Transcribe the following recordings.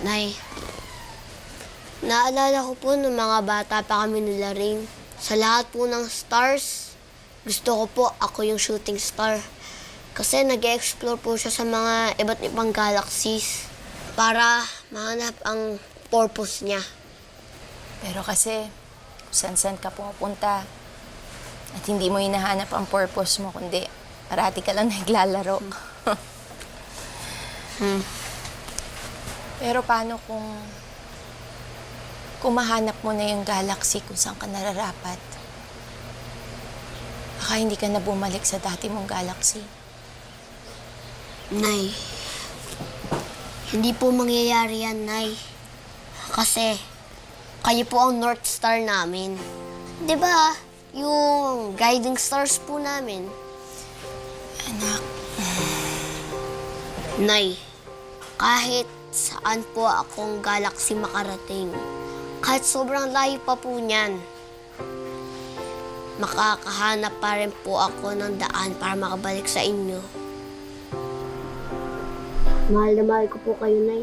Nay, naalala ko po nung mga bata pa kami nila ring sa lahat po ng stars, gusto ko po ako yung shooting star. Kasi nag explore po siya sa mga iba't ibang galaxies para mahanap ang purpose niya. Pero kasi, kung saan ka pumupunta at hindi mo hinahanap ang purpose mo, kundi parati ka lang naglalaro. Hmm. Pero paano kung kung mahanap mo na yung galaxy kung saan ka nararapat? Baka hindi ka na bumalik sa dati mong galaxy. Nay, hindi po mangyayari yan, Nay. Kasi, kayo po ang North Star namin. Ba? Yung guiding stars po namin. Anak, Nay, kahit saan po akong galaxy makarating, kahit sobrang layo pa po niyan, makakahanap pa rin po ako ng daan para makabalik sa inyo. Mahal na mahal ko po kayo, Nay.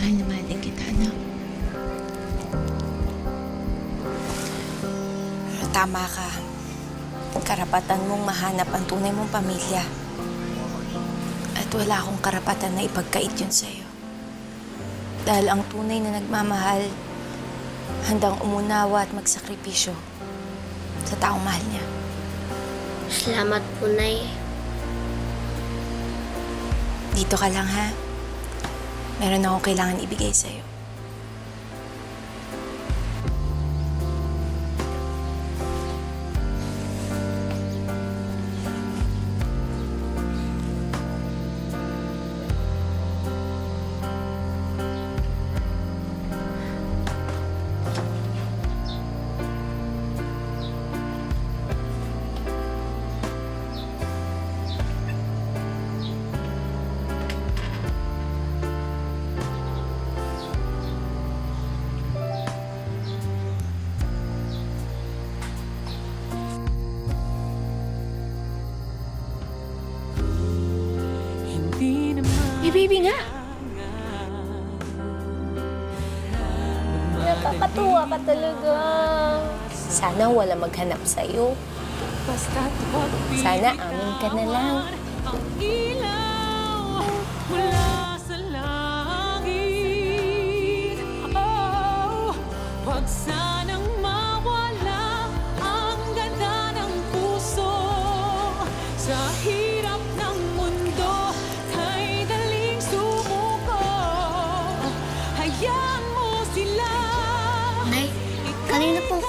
mahal na mahal din kita, anak. Tama ka. Karapatan mong mahanap ang tunay mong pamilya. Wala akong karapatan na ipagkait yun sa'yo. Dahil ang tunay na nagmamahal, handang umunawa at magsakripisyo sa taong mahal niya. Salamat po, Nay. Dito ka lang, ha? Meron akong kailangan ibigay sa'yo. Baby nga. Nakakatuwa ka talaga. Sana wala maghanap sa'yo. Sana amin ka na lang.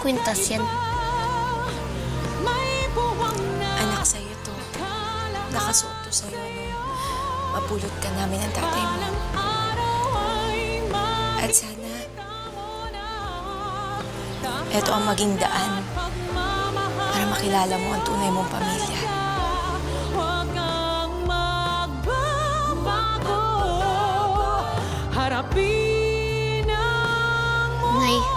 kwintas yan. Anak, sa'yo to. Nakasuot to sa'yo nung mapulot ka namin ang tatay mo. At sana, ito ang maging daan para makilala mo ang tunay mong pamilya. Harapin ang.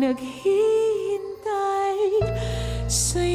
naghihintay sa'yo.